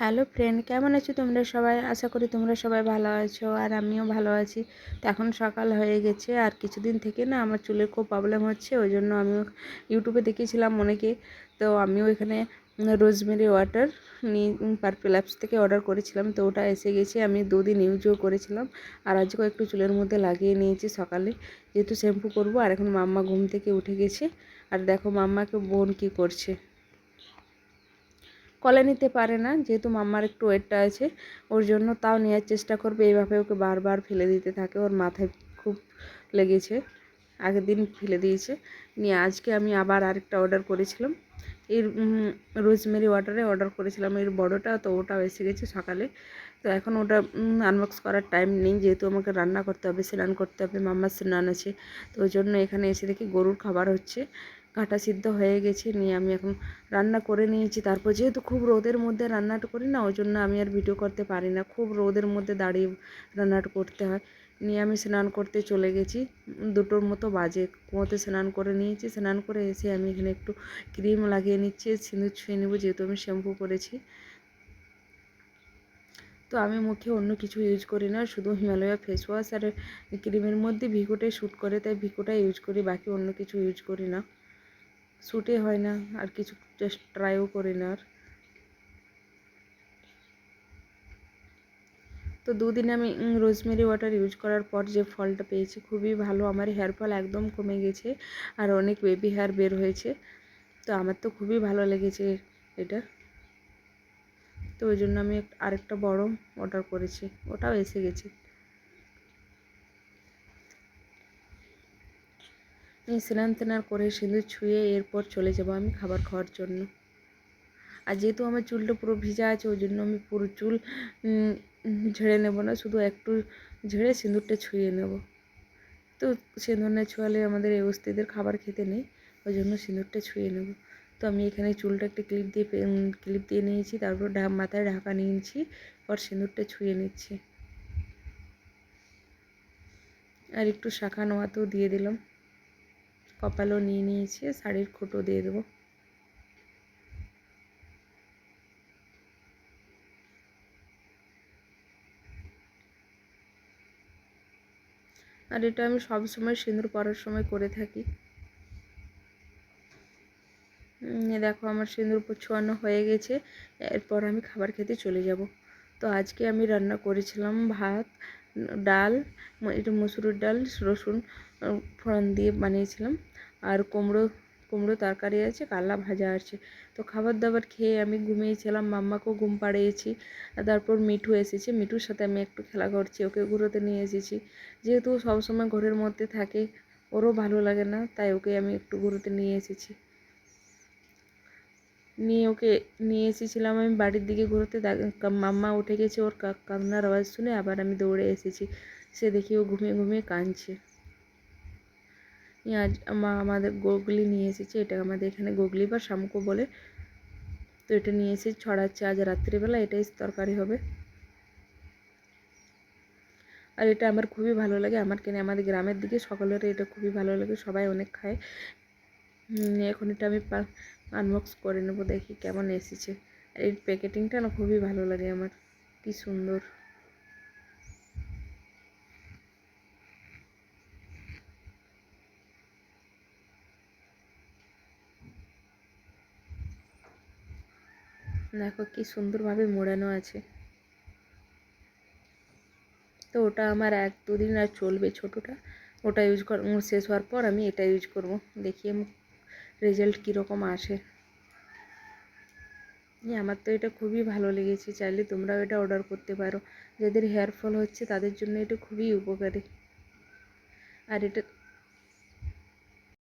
Hello friend, কেমন আছো তোমরা সবাই? আশা করি তোমরা সবাই ভালো আছো আর আমিও ভালো আছি। তো এখন সকাল হয়ে গেছে আর কিছুদিন থেকে না আমার চুলের খুব প্রবলেম হচ্ছে, ওই জন্য আমিও ইউটিউবে দেখেছিলাম অনেকে। তো আমিও এখানে রোজমেরি ওয়াটার নিয়ে পার্পেল অ্যাপস থেকে অর্ডার করেছিলাম। তো ওটা এসে গেছে, আমি দুদিন ইউজও করেছিলাম। আর আজকেও একটু চুলের মধ্যে লাগিয়ে নিয়েছি সকালে। যেহেতু শ্যাম্পু করব, আর এখন মাম্মা ঘুম থেকে উঠে গেছে। আর দেখো মাম্মাকে বোন কি করছে। কলে নিতে পারে না, যেহেতু মাম্মার একটু ওয়েটটা আছে, ওর জন্য তাও নেওয়ার চেষ্টা করবে। এইভাবে ওকে বারবার ফেলে দিতে থাকে, ওর মাথায় খুব লেগেছে, আগের দিন ফেলে দিয়েছে। নিয়ে আজকে আমি আবার আরেকটা অর্ডার করেছিলাম। এর রোজমেরি ওয়াটারে অর্ডার করেছিলাম, এর বড়টা তো ওটাও এসে গেছে সকালে। তো এখন ওটা আনবক্স করার টাইম নেই, যেহেতু আমাকে রান্না করতে হবে, স্নান করতে হবে, মাম্মার স্নান আছে। তো ওই জন্য এখানে এসে দেখি গরুর খাবার হচ্ছে। কাটা সিদ্ধ হয়ে গেছে, নিয়ে আমি এখন রান্না করে নিয়েছি। তারপর যেহেতু খুব রোদের মধ্যে রান্নাটা করি না, ওই জন্য আমি আর ভিডিও করতে পারি না। খুব রোদের মধ্যে দাঁড়িয়ে রান্নাটা করতে হয়। নিয়ে আমি স্নান করতে চলে গেছি। দুটোর মতো বাজে। কুয়োতে স্নান করে নিয়েছি। স্নান করে এসে আমি এখানে একটু ক্রিম লাগিয়ে নিচ্ছি, সিঁদুর ছুঁয়ে নেব, যেহেতু আমি শ্যাম্পু করেছি। তো আমি মুখে অন্য কিছু ইউজ করি না, শুধু হিমালয়া ফেস ওয়াশ আর ক্রিমের মধ্যে ভিকোটাই শ্যুট করে, তাই ভিকোটা ইউজ করি, বাকি অন্য কিছু ইউজ করি না। শ্যুটে হয় না, আর কিছু জাস্ট ট্রাইও করি না আর। তো দুদিন আমি রোজমেরি ওয়াটার ইউজ করার পর যে ফলটা পেয়েছি, খুবই ভালো। আমার হেয়ার ফল একদম কমে গেছে, আর অনেক বেবি হেয়ার বের হয়েছে। তো আমার তো খুবই ভালো লেগেছে এটা। তো ওই জন্য আমি আরেকটা বড় অর্ডার করেছি, ওটাও এসে গেছে। স্নান তেনার করে সিঁদুর ছুঁয়ে এরপর চলে যাব আমি খাবার খাওয়ার জন্য। আর যেহেতু আমার চুলটা পুরো ভিজা আছে, ওই জন্য আমি পুরো চুল ঝেড়ে নেব না, শুধু একটু ঝেড়ে সিঁদুরটা ছুঁয়ে নেব। তো সিঁদুর না ছোঁয়ালে আমাদের এই অস্তিদের খাবার খেতে নেই, ওই জন্য সিঁদুরটা ছুঁয়ে নেব। তো আমি এখানে চুলটা একটা ক্লিপ দিয়ে ক্লিপ দিয়ে নিয়েছি, তারপর ঢা, মাথায় ঢাকা নিয়েছি, পর সিঁদুরটা ছুঁয়ে নিচ্ছি। আর একটু শাখা নোয়াতেও দিয়ে দিলাম। কপালও নিয়ে নিয়েছি, শাড়ির খুঁটো দিয়ে দেবো। আর এটা আমি সব সময় সিঁদুর পরার সময় করে থাকি। দেখো আমার সিঁদুর ছোঁয়ানো হয়ে গেছে, এরপর আমি খাবার খেতে চলে যাব। তো আজকে আমি রান্না করেছিলাম ভাত ডাল এটা মসুরের ডাল, রসুন ফোড়ন দিয়ে বানিয়েছিলাম। আর কুমড়ো কুমড়ো তরকারি আছে কাল্লা ভাজা আছে। তো খাবার দাবার খেয়ে আমি ঘুমিয়েছিলাম, মাম্মাকেও ঘুম পাড়িয়েছি। তারপর মিঠু এসেছে, মিঠুর সাথে আমি একটু খেলা করছি, ওকে ঘুরোতে নিয়ে এসেছি। যেহেতু সবসময় ঘরের মধ্যে থাকে, ওরও ভালো লাগে না, তাই ওকে আমি একটু ঘুরোতে নিয়ে এসেছি। নিয়ে ওকে নিয়ে এসেছিলাম। আমি বাড়ির দিকে ঘুরতে মাম্মা উঠে গেছে, ওর কান্নার আওয়াজ শুনে আবার আমি দৌড়ে এসেছি। সে দেখি ও ঘুমিয়ে ঘুমিয়ে কাঁদছে। আজ মা আমাদের গোগলি নিয়ে এসেছে, এটা আমাদের এখানে গোগলি বা শামুকো বলে। তো এটা নিয়ে এসে ছড়াচ্ছে, আজ রাত্রিবেলা এটাই তরকারি হবে। আর এটা আমার খুবই ভালো লাগে, আমার কেনে, আমাদের গ্রামের দিকে সকলের এটা খুবই ভালো লাগে, সবাই অনেক খায়। এখন এটা আমি আনবক্স করে নেব, দেখি কেমন এসেছে। আর এই প্যাকেটিংটা না খুবই ভালো লাগে আমার, কি সুন্দর। দেখো কি সুন্দরভাবে মোড়ানো আছে। তো ওটা আমার এক দুদিন আর চলবে ছোটোটা, ওটা ইউজ কর শেষ হওয়ার পর আমি এটা ইউজ করব। দেখি রেজাল্ট কীরকম আসে? আমার তো এটা খুবই ভালো লেগেছে। চাইলে তোমরাও এটা অর্ডার করতে পারো। যাদের হেয়ার ফল হচ্ছে, তাদের জন্য এটা খুবই উপকারী। আর এটা